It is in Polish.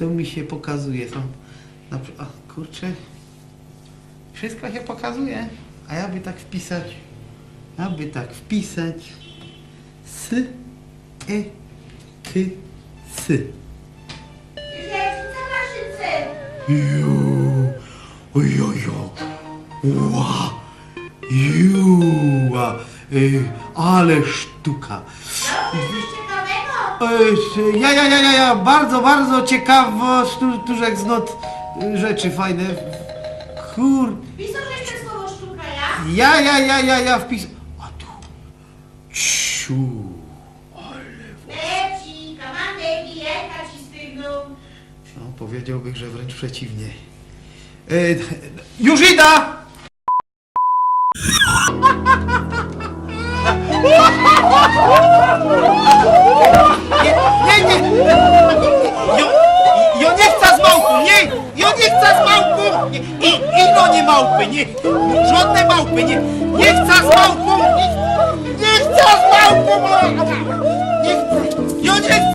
to mi się pokazuje. Tam, na, a, kurczę, wszystko się pokazuje, a ja by tak wpisać, ja by tak wpisać s, e, k, s. Źrenica Maszycy! Ju, ojojo, ła, juła, y, ale sztuka. No, Ja, ja, ja, ja, ja, bardzo, bardzo ciekawo, sztu- tużek znot y, rzeczy fajne. Kur... Pisał, że jeszcze słowo sztuka, ja? Ja, ja, ja, ja, ja wpis... A tu... Ciu... Leci, kamandę bijeka ci stygną. No, powiedziałbym, że wręcz przeciwnie. Y, już idę! Nie, Nie, ino nie małpy, nie! Żadne małpy, nie! Nie chcę z małpą!